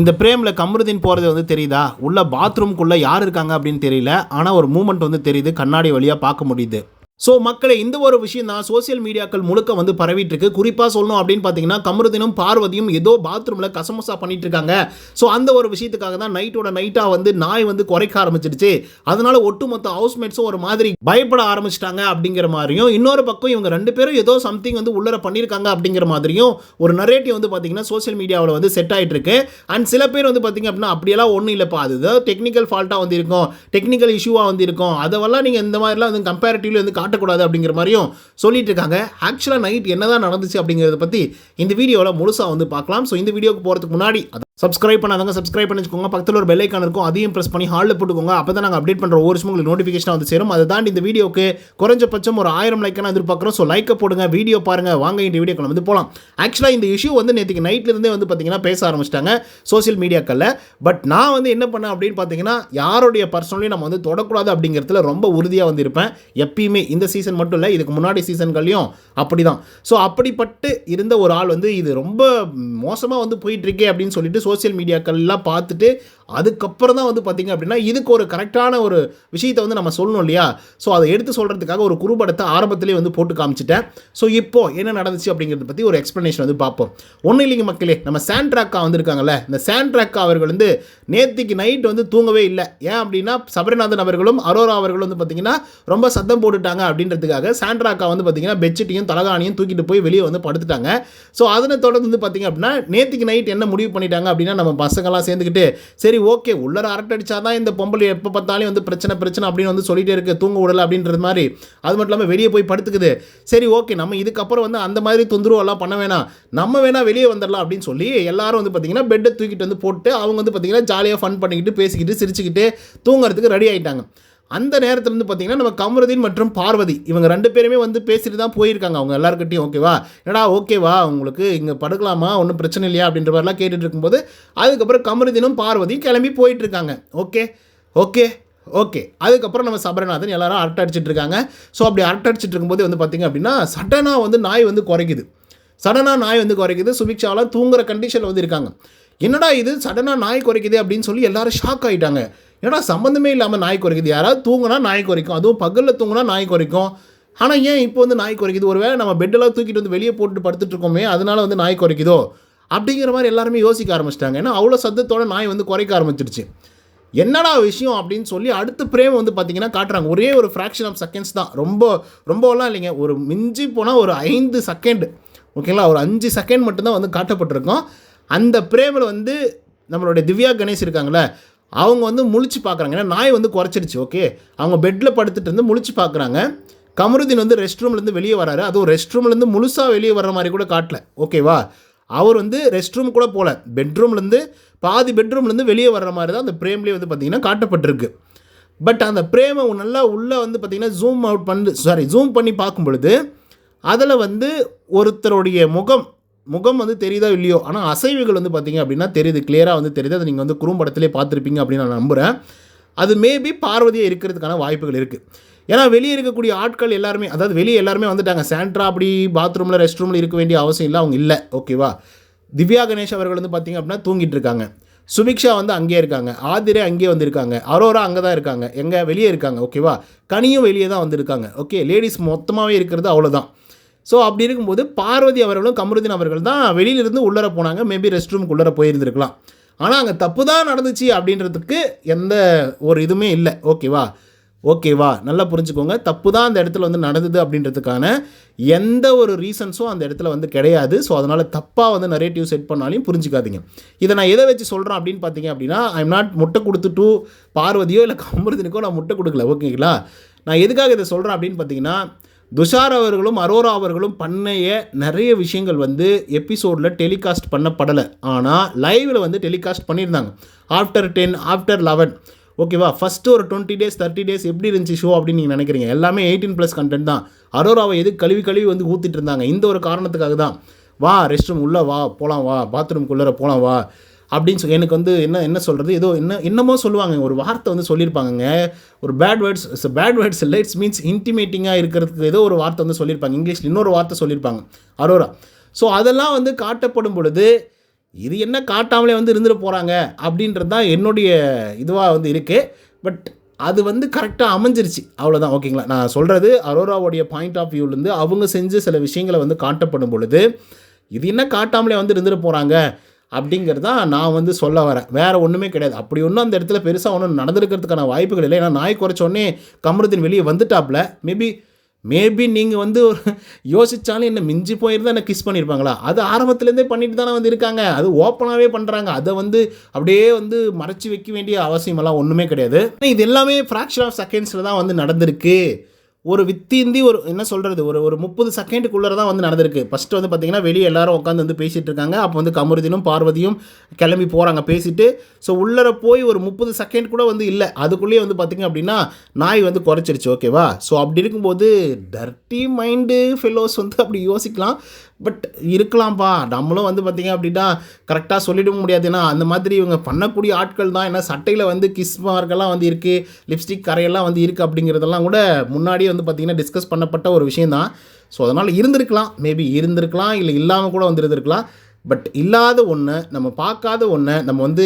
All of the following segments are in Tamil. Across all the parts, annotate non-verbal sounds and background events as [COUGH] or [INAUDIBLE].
இந்த பிரேமில் கமருதீன் போகிறது வந்து தெரியுதா? உள்ள பாத்ரூம்குள்ளே யார் இருக்காங்க அப்படின்னு தெரியல. ஆனால் ஒரு மூமெண்ட் வந்து தெரியுது. கண்ணாடி வழியாக பார்க்க முடியுது. ஸோ மக்களை இந்த ஒரு விஷயம் தான் சோசியல் மீடியாக்கள் முழுக்க வந்து பரவிட்டு இருக்கு குறிப்பாக சொல்லணும் அப்படின்னு பார்த்தீங்கன்னா கமருதினும் பார்வதியும் ஏதோ பாத்ரூமில் கசமசா பண்ணிட்டு இருக்காங்க ஸோ அந்த ஒரு விஷயத்துக்காக தான் நைட்டோட நைட்டாக வந்து நாய் வந்து குறைக்க ஆரம்பிச்சிடுச்சு அதனால ஒட்டுமொத்த ஹவுஸ்மேட்ஸும் ஒரு மாதிரி பயப்பட ஆரம்பிச்சிட்டாங்க அப்படிங்கிற மாதிரியும் இன்னொரு பக்கம் இவங்க ரெண்டு பேரும் ஏதோ சம்திங் வந்து உள்ளர பண்ணியிருக்காங்க அப்படிங்கிற மாதிரியும் ஒரு நரேட்டிவ் வந்து பார்த்தீங்கன்னா சோஷியல் மீடியாவில் வந்து செட் ஆகிட்டு இருக்கு அண்ட் சில பேர் வந்து பார்த்தீங்க அப்படின்னா அப்படியெல்லாம் ஒன்றும் இல்லைப்பா. அதுதான் டெக்னிக்கல் ஃபால்ட்டாக வந்து இருக்கும். டெக்னிக்கல் இஷ்யூவாக வந்து இருக்கும். அதெல்லாம் நீங்கள் இந்த மாதிரிலாம் வந்து கம்பேரிட்டிவ்லி வந்து காட்டக்கூடாது அப்படிங்கிற மாதிரியும் சொல்லிட்டு இருக்காங்க ஆக்சுவலாக நைட் என்னதான் நடந்துச்சு அப்படிங்கிறத பற்றி இந்த வீடியோவில் முழுசாக வந்து பார்க்கலாம். ஸோ இந்த வீடியோக்கு போகிறதுக்கு முன்னாடி சப்ஸ்கிரைப் பண்ணாதவங்க சப்ஸ்கிரைப் பண்ணி வச்சுக்கோங்க பக்கத்தில் ஒரு பெல்லைக்கான இருக்கும் அதையும் ப்ரெஸ் பண்ணி ஹாலில் போட்டுக்கோங்க. அப்போ தான் நாங்கள் அப்டேட் பண்ணுற ஒரு உங்களுக்கு நோட்டிஃபிகேஷன் வந்து சேரும். அதை தாண்டி இந்த வீடியோக்கு குறைஞ்சபட்சம் ஒரு ஆயிரம் லைக்கான எதிர்பார்க்குறோம். ஸோ லைக்கை போடுங்க வீடியோ பாருங்கள் வாங்க இந்த வீடியோக்கு வந்து போகலாம் ஆக்சுவலாக இந்த இஷ்யூ வந்து நேற்றுக்கு நைட்லேருந்தே வந்து பார்த்தீங்கன்னா பேச ஆரம்பிச்சிட்டாங்க சோஷியல் மீடியாக்களில் பட் நான் வந்து என்ன பண்ணேன் அப்படின்னு பார்த்தீங்கன்னா யாருடைய பர்சனலையும் நம்ம வந்து தொடக்கூடாது அப்படிங்கிறதுல ரொம்ப உறுதியாக வந்து இருப்பேன். எப்பயுமே இந்த சீசன் மட்டும் இல்லை இதுக்கு முன்னாடி சீசன்கள்லையும் அப்படி தான் ஸோ அப்படிப்பட்டு இருந்த ஒரு ஆள் வந்து இது ரொம்ப மோசமாக வந்து போயிட்டுருக்கே அப்படின்னு சொல்லிட்டு சோஷியல் மீடியாக்கள்லாம் பார்த்துட்டு அதுக்கப்புறம் தான் வந்து பார்த்தீங்க அப்படின்னா இதுக்கு ஒரு கரெக்டான ஒரு விஷயத்தை வந்து நம்ம சொல்லணும் இல்லையா? ஸோ அதை எடுத்து சொல்கிறதுக்காக ஒரு குறுபடத்தை ஆரம்பத்திலே வந்து போட்டு காமிச்சிட்டேன். ஸோ இப்போ என்ன நடந்துச்சு அப்படிங்கிறத பற்றி ஒரு எக்ஸ்ப்ளனேஷன் வந்து பார்ப்போம். ஒன்றும் இல்லைங்க மக்களே நம்ம சாண்ட்ராக்கா வந்திருக்காங்கல்ல இந்த சாண்ட்ராக்கா அவர்கள் வந்து நேத்திக்கு நைட் வந்து தூங்கவே இல்லை. ஏன் அப்படின்னா சபரிநாதன் அவர்களும் அரோரா அவர்களும் வந்து பார்த்தீங்கன்னா ரொம்ப சத்தம் போட்டுட்டாங்க அப்படின்றதுக்காக சாண்ட்ராக்கா வந்து பார்த்தீங்கன்னா பெட்ஷீட்டையும் தலகாணியும் தூக்கிட்டு போய் வெளியே வந்து படுத்துட்டாங்க. ஸோ அதனை தொடர்ந்து வந்து பார்த்திங்க அப்படின்னா நேத்திக்கு நைட் என்ன முடிவு பண்ணிட்டாங்க அப்படின்னா நம்ம பசங்கள்லாம் சேர்ந்துக்கிட்டு சரி சரி ஓகே உள்ளர அரட்டடிச்சா தான் இந்த பொம்பளை எப்போ பார்த்தாலும் வந்து பிரச்சனை பிரச்சனை அப்படின்னு வந்து சொல்லிட்டே இருக்கு தூங்க விடலை அப்படின்றது மாதிரி. அது மட்டும் இல்லாமல் வெளியே போய் படுத்துக்குது. சரி ஓகே நம்ம இதுக்கப்புறம் வந்து அந்த மாதிரி தொந்தரவெல்லாம் பண்ண வேணாம். நம்ம வேணால் வெளியே வந்துடலாம் அப்படின்னு சொல்லி எல்லாரும் வந்து பார்த்தீங்கன்னா பெட்டை தூக்கிட்டு வந்து போட்டு அவங்க வந்து பார்த்தீங்கன்னா ஜாலியாக ஃபன் பண்ணிக்கிட்டு பேசிக்கிட்டு சிரிச்சுக்கிட்டு தூங்குறதுக்கு ரெடி ஆகிட்டாங்க அந்த நேரத்தில் வந்து பார்த்தீங்கன்னா நம்ம கமருதீன் மற்றும் பார்வதி இவங்க ரெண்டு பேருமே வந்து பேசிட்டு தான் போயிருக்காங்க. அவங்க எல்லாருக்கிட்டையும் ஓகேவா என்னடா ஓகேவா உங்களுக்கு இங்கே படுக்கலாமா? ஒன்றும் பிரச்சனை இல்லையா? அப்படின்ற மாதிரிலாம் கேட்டுட்டு இருக்கும்போது அதுக்கப்புறம் கமருதீனும் பார்வதியும் கிளம்பி போயிட்டுருக்காங்க ஓகே ஓகே ஓகே அதுக்கப்புறம் நம்ம சபரநாதன் எல்லாரும் அரட்டை அடிச்சிட்டு இருக்காங்க. ஸோ அப்படி அரட்டை அடிச்சிட்டு இருக்கும்போது வந்து பார்த்திங்க அப்படின்னா சடனாக வந்து நாய் வந்து குறைக்குது. சடனாக நாய் வந்து குறைக்குது. சுபிக்ஷாலாம் தூங்குற கண்டிஷனில் வந்து இருக்காங்க. என்னடா இது? சடனாக நாய் குறைக்குது அப்படின்னு சொல்லி எல்லாரும் ஷாக் ஆகிட்டாங்க ஏன்னா சம்மந்தமே இல்லாமல் நாய் குறைக்குது? யாராவது தூங்கினா நாய் குறைக்கும். அதுவும் பகலில் தூங்கினா நாய் குறைக்கும். ஆனால் ஏன் இப்போ வந்து நாய் குறைக்குது? ஒருவேளை நம்ம பெட்டெல்லாம் தூக்கிட்டு வந்து வெளியே போட்டு படுத்துட்டு இருக்கோமே அதனால வந்து நாய் குறைக்குதோ? அப்படிங்கிற மாதிரி எல்லாருமே யோசிக்க ஆரம்பிச்சிட்டாங்க. ஏன்னா அவ்வளோ சத்தத்தோட நாய் வந்து குறைக்க ஆரம்பிச்சிருச்சு என்னடா விஷயம் அப்படின்னு சொல்லி அடுத்த பிரேம் வந்து பார்த்தீங்கன்னா காட்டுறாங்க. ஒரே ஒரு ஃப்ராக்ஷன் ஆஃப் செகண்ட்ஸ் தான். ரொம்ப ரொம்பலாம் இல்லைங்க. ஒரு மிஞ்சி போனால் ஒரு ஐந்து செகண்ட் ஓகேங்களா ஒரு அஞ்சு செகண்ட் மட்டும்தான் வந்து காட்டப்பட்டிருக்கோம். அந்த பிரேமில் வந்து நம்மளுடைய திவ்யா கணேஷ் இருக்காங்களே அவங்க வந்து முழிச்சு பார்க்குறாங்க. ஏன்னா நாய் வந்து குறைச்சிருச்சு ஓகே அவங்க பெட்டில் படுத்துட்டு இருந்து முழிச்சு பார்க்குறாங்க. கமருதீன் வந்து ரெஸ்ட் ரூம்லேருந்து வெளியே வராரு. அதுவும் ரெஸ்ட் ரூம்லேருந்து முழுசாக வெளியே வர்ற மாதிரி கூட காட்டல ஓகேவா அவர் வந்து ரெஸ்ட் ரூம் கூட போகல பெட்ரூம்லேருந்து பாதி பெட்ரூம்லேருந்து வெளியே வர்ற மாதிரி தான் அந்த பிரேம்லேயே வந்து பார்த்தீங்கன்னா காட்டப்பட்டிருக்கு. பட் அந்த பிரேமை நல்லா உள்ளே வந்து பார்த்திங்கன்னா ஜூம் அவுட் பண்ணி சாரி ஜூம் பண்ணி பார்க்கும் பொழுது அதில் வந்து ஒருத்தருடைய முகம் முகம் வந்து தெரியுதோ இல்லையோ? ஆனால் அசைவுகள் வந்து பார்த்தீங்க அப்படின்னா தெரியுது. கிளியராக வந்து தெரியுது. அதை நீங்கள் வந்து குறும்படத்திலே பார்த்துருப்பீங்க அப்படின்னு நான் நம்புகிறேன் அது மேபி பார்வதியாக இருக்கிறதுக்கான வாய்ப்புகள் இருக்குது ஏன்னா வெளியே இருக்கக்கூடிய ஆட்கள் எல்லாருமே அதாவது வெளியே எல்லாருமே வந்துட்டாங்க. சாண்ட்ரா அப்படி பாத்ரூமில் ரெஸ்ட் ரூமில் இருக்க வேண்டிய அவசியம் இல்லை. அவங்க இல்லை. ஓகேவா திவ்யா கணேஷ் அவர்கள் வந்து பார்த்தீங்க அப்படின்னா தூங்கிட்டு இருக்காங்க. சுபிக்ஷா வந்து அங்கேயே இருக்காங்க. ஆதிரே அங்கேயே வந்திருக்காங்க. அரோரா அங்கே தான் இருக்காங்க. எங்கே? வெளியே இருக்காங்க. ஓகேவா கனியும் வெளியே தான் வந்திருக்காங்க. ஓகே லேடிஸ் மொத்தமாகவே இருக்கிறது அவ்வளோதான் ஸோ அப்படி இருக்கும்போது பார்வதி அவர்களும் கமருதீன் அவர்கள் தான் வெளியிலிருந்து உள்ளர போனாங்க. மேபி ரெஸ்ட் ரூமுக்கு உள்ளர போயிருந்திருக்கலாம். ஆனால் அங்கே தப்பு தான் நடந்துச்சு அப்படின்றதுக்கு எந்த ஒரு இதுவுமே இல்லை. ஓகேவா ஓகேவா நல்லா புரிஞ்சுக்கோங்க. தப்பு தான் அந்த இடத்துல வந்து நடந்தது அப்படின்றதுக்கான எந்த ஒரு ரீசன்ஸும் அந்த இடத்துல வந்து கிடையாது. ஸோ அதனால் தப்பாக வந்து நரேட்டிவ் செட் பண்ணாலையும் புரிஞ்சுக்காதீங்க. இதை நான் எதை வச்சு சொல்கிறேன் அப்படின்னு பார்த்தீங்க அப்படின்னா ஐம் நாட் முட்டை கொடுத்து டூ பார்வதியோ இல்லை கமருதினுக்கோ நான் முட்டை கொடுக்கல. ஓகேங்களா நான் எதுக்காக இதை சொல்கிறேன் அப்படின்னு பார்த்தீங்கன்னா துஷார் அவர்களும் அரோரா அவர்களும் பண்ணைய நிறைய விஷயங்கள் வந்து எபிசோடில் டெலிகாஸ்ட் பண்ணப்படலை. ஆனால் லைவில் வந்து டெலிகாஸ்ட் பண்ணியிருந்தாங்க. ஆஃப்டர் டென் ஆஃப்டர் லெவன் ஓகேவா ஃபஸ்ட்டு ஒரு டுவெண்ட்டி டேஸ் தேர்ட்டி டேஸ் எப்படி இருந்துச்சு ஷோ அப்படின்னு நீங்கள் நினைக்கிறீங்க? எல்லாமே எயிட்டீன் ப்ளஸ் கண்டென்ட் தான். அரோராவை எது கழுவி கழுவி வந்து ஊற்றிட்டு இருந்தாங்க? இந்த ஒரு காரணத்துக்காக தான். வா ரெஸ்ட் ரூம் உள்ளே வா போகலாம் வா பாத்ரூம்குள்ளே போகலாம் வா. அப்படின்னு சொல்லி எனக்கு வந்து என்ன என்ன சொல்கிறது ஏதோ என்ன என்னமோ சொல்லுவாங்க. ஒரு வார்த்தை வந்து சொல்லியிருப்பாங்க ஒரு பேட் வேர்ட்ஸ் பேட் வேர்ட்ஸ் இல்லை இட்ஸ் மீன்ஸ் இன்டிமேட்டிங்காக இருக்கிறதுக்கு ஏதோ ஒரு வார்த்தை வந்து சொல்லியிருப்பாங்க. இங்கிலீஷில் இன்னொரு வார்த்தை சொல்லியிருப்பாங்க. அரோரா. ஸோ அதெல்லாம் வந்து காட்டப்படும் பொழுது இது என்ன காட்டாமலே வந்து இருந்துட்டு போகிறாங்க அப்படின்றது தான் என்னுடைய இதுவாக வந்து இருக்குது பட் அது வந்து கரெக்டாக அமைஞ்சிருச்சு. அவ்வளோதான் ஓகேங்களா நான் சொல்கிறது அரோராவுடைய பாயிண்ட் ஆஃப் வியூலேருந்து அவங்க செஞ்ச சில விஷயங்களை வந்து காட்டப்படும் பொழுது இது என்ன காட்டாமலே வந்து இருந்துட்டு போகிறாங்க அப்படிங்கிறது தான் நான் வந்து சொல்ல வரேன். வேறு ஒன்றுமே கிடையாது. அப்படி ஒன்றும் அந்த இடத்துல பெருசாக ஒன்றும் நடந்திருக்கிறதுக்கான வாய்ப்புகள் இல்லை. ஏன்னா நாய் குறைச்சோடனே கமருதீன் வெளியே வந்துட்டாப்ல மேபி மேபி நீங்கள் வந்து ஒரு [LAUGHS] யோசித்தாலும் என்ன மிஞ்சி போயிருந்தா என்ன கிஸ் பண்ணியிருப்பாங்களா அது ஆரம்பத்துலேருந்தே பண்ணிட்டு தானே வந்து இருக்காங்க. அது ஓப்பனாகவே பண்ணுறாங்க அதை வந்து அப்படியே வந்து மறைச்சி வைக்க வேண்டிய அவசியமெல்லாம் ஒன்றுமே கிடையாது. இது எல்லாமே ஃப்ராக்ஷன் ஆஃப் செகண்ட்ஸில் தான் வந்து நடந்திருக்கு. ஒரு வித்திந்தி ஒரு என்ன சொல்கிறது ஒரு ஒரு முப்பது செகண்டுக்குள்ளே தான் வந்து நடந்திருக்கு. ஃபஸ்ட்டு வந்து பார்த்திங்கன்னா வெளியே எல்லாரும் உட்காந்து வந்து பேசிகிட்டு இருக்காங்க. அப்போ வந்து கமருதினும் பார்வதியும் கிளம்பி போகிறாங்க பேசிட்டு. ஸோ உள்ளர போய் ஒரு முப்பது செகண்ட் கூட வந்து இல்லை. அதுக்குள்ளேயே வந்து பார்த்திங்க அப்படின்னா நாய் வந்து குறைச்சிருச்சு. ஓகேவா ஸோ அப்படி இருக்கும்போது டர்ட்டி மைண்டு ஃபெல்லோஸ் வந்து அப்படி யோசிக்கலாம். பட் இருக்கலாம்ப்பா நம்மளும் வந்து பார்த்திங்க அப்படின்னா கரெக்டாக சொல்லிடவும் முடியாது. ஏன்னா அந்த மாதிரி இவங்க பண்ணக்கூடிய ஆட்கள் தான். ஏன்னா சட்டையில் வந்து கிஸ் மார்க்கெல்லாம் வந்து இருக்குது லிப்ஸ்டிக் கரையெல்லாம் வந்து இருக்குது அப்படிங்கிறதெல்லாம் கூட முன்னாடியே வந்து பார்த்திங்கன்னா டிஸ்கஸ் பண்ணப்பட்ட ஒரு விஷயம் தான். ஸோ அதனால் இருந்திருக்கலாம். மேபி இருந்திருக்கலாம். இல்லை இல்லாமல் கூட வந்து இருந்திருக்கலாம். பட் இல்லாத ஒன்று நம்ம பார்க்காத ஒன்று நம்ம வந்து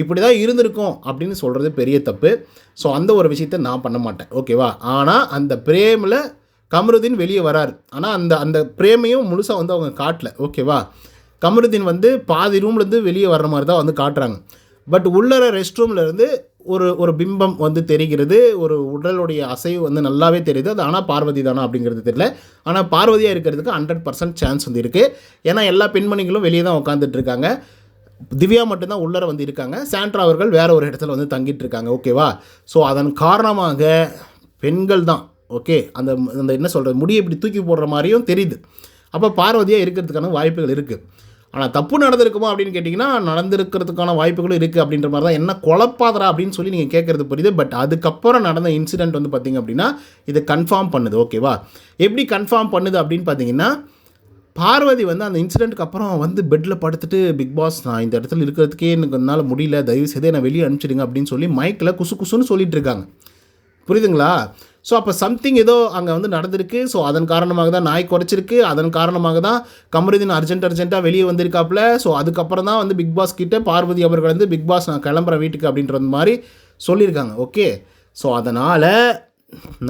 இப்படி தான் இருந்திருக்கோம் அப்படின்னு சொல்கிறது பெரிய தப்பு. ஸோ அந்த ஒரு விஷயத்த நான் பண்ண மாட்டேன். ஓகேவா ஆனால் அந்த பிரேமில் கமருதீன் வெளியே வரார். ஆனால் அந்த அந்த பிரேமையும் முழுசாக வந்து அவங்க காட்டல. ஓகேவா கமருதீன் வந்து பாதி ரூம்லேருந்து வெளியே வர்ற மாதிரி தான் வந்து காட்டுறாங்க. பட் உள்ளர ரெஸ்ட் ரூம்லேருந்து ஒரு ஒரு பிம்பம் வந்து தெரிகிறது. ஒரு உடலுடைய அசைவு வந்து நல்லாவே தெரியுது. அது ஆனால் பார்வதி தானா அப்படிங்கிறது தெரியல. ஆனால் பார்வதியாக இருக்கிறதுக்கு ஹண்ட்ரட் பர்சன்ட் சான்ஸ் வந்து இருக்குது ஏன்னா எல்லா பெண்மணிகளும் வெளியே தான் உட்காந்துட்டு இருக்காங்க. திவ்யா மட்டும்தான் உள்ளர வந்து இருக்காங்க. சாண்ட்ரா அவர்கள் வேறு ஒரு இடத்துல வந்து தங்கிட்டு இருக்காங்க. ஓகேவா ஸோ அதன் காரணமாக பெண்கள் தான் ஓகே அந்த அந்த என்ன சொல்கிறது முடியை இப்படி தூக்கி போடுற மாதிரியும் தெரியுது. அப்போ பார்வதியாக இருக்கிறதுக்கான வாய்ப்புகள் இருக்குது ஆனால் தப்பு நடந்திருக்குமா அப்படின்னு கேட்டிங்கன்னா நடந்திருக்கிறதுக்கான வாய்ப்புகளும் இருக்குது அப்படின்ற மாதிரி தான் என்ன குழப்பாதரா அப்படின்னு சொல்லி நீங்கள் கேட்குறது புரியுது. பட் அதுக்கப்புறம் நடந்த இன்சிடெண்ட் வந்து பார்த்திங்க அப்படின்னா இது கன்ஃபார்ம் பண்ணுது. ஓகேவா எப்படி கன்ஃபார்ம் பண்ணுது அப்படின்னு பார்த்தீங்கன்னா பார்வதி வந்து அந்த இன்சிடெண்ட்டுக்கு அப்புறம் வந்து பெட்டில் படுத்துட்டு பிக் பாஸ் நான் இந்த இடத்துல இருக்கிறதுக்கே எனக்கு என்னால் முடியல. தயவு செய்து என்னை வெளியே அனுப்பிச்சிடுங்க அப்படின்னு சொல்லி மைக்கில் குசு குசுன்னு சொல்லிட்டு இருக்காங்க. புரியுதுங்களா? ஸோ அப்போ சம்திங் ஏதோ அங்கே வந்து நடந்திருக்கு. ஸோ அதன் காரணமாக தான் நாய் குறைச்சிருக்கு. அதன் காரணமாக தான் கமருதீன் அர்ஜென்ட் அர்ஜென்ட்டாக வெளியே வந்திருக்காப்புல. ஸோ அதுக்கப்புறம் தான் வந்து பிக் பாஸ் கிட்டே பார்வதி அவர்கள் வந்து பிக் பாஸ் நான் கிளம்புறேன் வீட்டுக்கு அப்படின்ற மாதிரி சொல்லியிருக்காங்க. ஓகே ஸோ அதனால்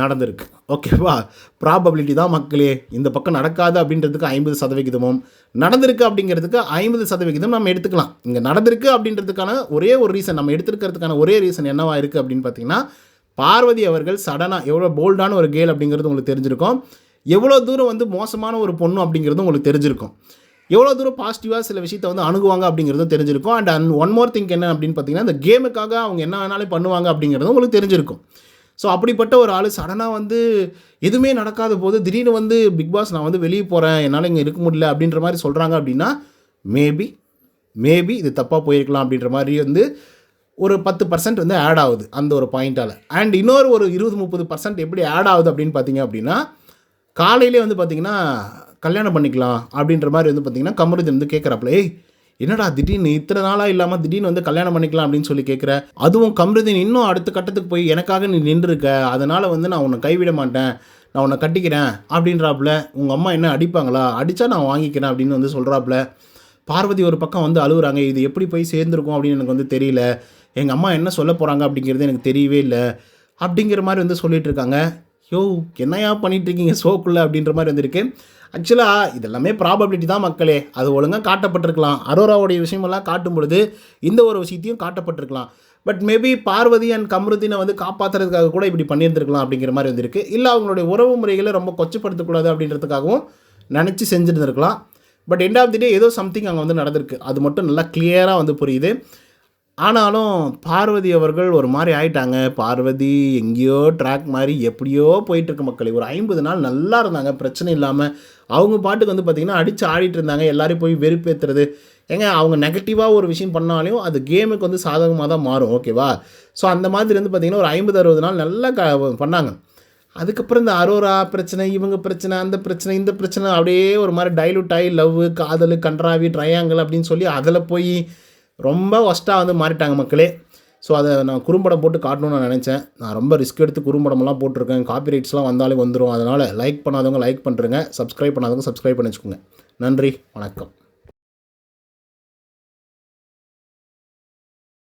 நடந்திருக்கு. ஓகேவா ப்ராபபிலிட்டி தான் மக்களே. இந்த பக்கம் நடக்காது அப்படின்றதுக்கு ஐம்பது சதவிகிதமும். நடந்திருக்கு அப்படிங்கிறதுக்கு ஐம்பது சதவிகிதம் நம்ம எடுத்துக்கலாம். இங்கே நடந்திருக்கு அப்படின்றதுக்கான ஒரே ஒரு ரீசன் நம்ம எடுத்துருக்கிறதுக்கான ஒரே ரீசன் என்னவா இருக்குது அப்படின்னு பார்த்தீங்கன்னா பார்வதி அவர்கள் சடனாக எவ்வளோ போல்டான ஒரு கேள் அப்படிங்கிறது உங்களுக்கு தெரிஞ்சிருக்கும். எவ்வளோ தூரம் வந்து மோசமான ஒரு பொண்ணு அப்படிங்கிறது உங்களுக்கு தெரிஞ்சிருக்கும். எவ்வளோ தூரம் பாசிட்டிவாக சில விஷயத்தை வந்து அணுகுவாங்க அப்படிங்கிறதும் தெரிஞ்சிருக்கும். And and one more think என்ன அப்படின்னு பார்த்தீங்கன்னா இந்த கேமுக்காக அவங்க என்ன வேணாலும் பண்ணுவாங்க அப்படிங்கிறதும் உங்களுக்கு தெரிஞ்சிருக்கும். ஸோ அப்படிப்பட்ட ஒரு ஆள் சடனாக வந்து எதுவுமே நடக்காத போது திடீர்னு வந்து பிக் பாஸ் நான் வந்து வெளியே போகிறேன் என்னால் இங்கே இருக்க முடியல. அப்படின்ற மாதிரி சொல்கிறாங்க அப்படின்னா மேபி மேபி இது தப்பாக போயிருக்கலாம். அப்படின்ற மாதிரி வந்து ஒரு பத்து பர்சன்ட் வந்து ஆட் ஆகுது அந்த ஒரு பாயிண்ட்டால் அண்ட் இன்னொரு ஒரு இருபது முப்பது பர்சன்ட் எப்படி ஆட் ஆகுது அப்படின்னு பார்த்தீங்க அப்படின்னா காலையிலே வந்து பார்த்தீங்கன்னா கல்யாணம் பண்ணிக்கலாம் அப்படின்ற மாதிரி வந்து பார்த்தீங்கன்னா கமருதன் வந்து கேட்குறாப்புல ஏய் என்னடா திடீர்னு இத்தனை நாளாக இல்லாமல் திடீர்னு வந்து கல்யாணம் பண்ணிக்கலாம் அப்படின்னு சொல்லி கேட்குற அதுவும் கமருதீன் இன்னும் அடுத்த கட்டத்துக்கு போய் எனக்காக நீ நின்றுருக்க அதனால் வந்து நான் உன்னை கைவிட மாட்டேன் நான் உன்னை கட்டிக்கிறேன் அப்படின்றாப்புல. உங்கள் அம்மா என்ன அடிப்பாங்களா? அடித்தா நான் வாங்கிக்கிறேன் அப்படின்னு வந்து சொல்கிறாப்புல பார்வதி ஒரு பக்கம் வந்து அழுகுறாங்க இது எப்படி போய் சேர்ந்துருக்கும்? அப்படின்னு எனக்கு வந்து தெரியல. எங்கள் அம்மா என்ன சொல்ல போகிறாங்க அப்படிங்கிறது எனக்கு தெரியவே இல்லை. அப்படிங்கிற மாதிரி வந்து சொல்லிகிட்டு இருக்காங்க. யோ என்னையா பண்ணிகிட்ருக்கீங்க இருக்கீங்க ஷோக்குள்ளே அப்படின்ற மாதிரி வந்திருக்கு. ஆக்சுவலாக இதெல்லாமே ப்ராபபிலிட்டி தான் மக்களே. அது ஒழுங்காக காட்டப்பட்டிருக்கலாம். அரோராவுடைய விஷயமெல்லாம் காட்டும் பொழுது இந்த ஒரு விஷயத்தையும் காட்டப்பட்டிருக்கலாம். பட் மேபி பார்வதி அண்ட் கமருதீனை வந்து காப்பாற்றுறதுக்காக கூட இப்படி பண்ணியிருந்திருக்கலாம் அப்படிங்கிற மாதிரி வந்திருக்கு. இல்லை அவங்களுடைய உறவு முறைகளை ரொம்ப கொச்சப்படுத்தக்கூடாது அப்படின்றதுக்காகவும் நினச்சி செஞ்சுருந்துருக்கலாம். But end of the day ஏதோ சம்திங் அங்கே வந்து நடந்திருக்கு. அது மட்டும் நல்லா கிளியராக வந்து புரியுது. ஆனாலும் பார்வதி அவர்கள் ஒரு மாதிரி ஆயிட்டாங்க. பார்வதி எங்கேயோ ட்ராக் மாதிரி எப்படியோ போயிட்டுருக்கு மக்களை. ஒரு ஐம்பது நாள் நல்லா இருந்தாங்க. பிரச்சனை இல்லாமல் அவங்க பாட்டுக்கு வந்து பார்த்திங்கன்னா அடித்து ஆடிட்டு இருந்தாங்க. எல்லாரையும் போய் வெறுப்பேற்றுறது ஏங்க அவங்க நெகட்டிவாக ஒரு விஷயம் பண்ணாலையும் அது கேமுக்கு வந்து சாதகமாக தான் மாறும். ஓகேவா ஸோ அந்த மாதிரி வந்து பார்த்திங்கன்னா ஒரு ஐம்பது அறுபது நாள் நல்லா க பண்ணாங்க. அதுக்கப்புறம் இந்த அரோரா பிரச்சனை இவங்க பிரச்சனை அந்த பிரச்சனை இந்த பிரச்சனை அப்படியே ஒரு மாதிரி டைலூட் ஆகி லவ் காதல் கன்றாவி ட்ரையாங்கல் அப்படின்னு சொல்லி அதில் போய் ரொம்ப ஒஸ்ட்டாக வந்து மாறிட்டாங்க மக்களே. ஸோ அதை நான் குறும்படம் போட்டு காட்டணும்னு நான் நினச்சேன். நான் ரொம்ப ரிஸ்க் எடுத்து குறும்படமெல்லாம் போட்டிருக்கேன். காப்பி ரைட்ஸ்லாம் வந்தாலே வந்துடும் அதனால் லைக் பண்ணாதவங்க லைக் பண்ணுறேங்க சப்ஸ்கிரைப் பண்ணாதவங்க சப்ஸ்கிரைப் பண்ணி வச்சுக்கோங்க. நன்றி. வணக்கம்.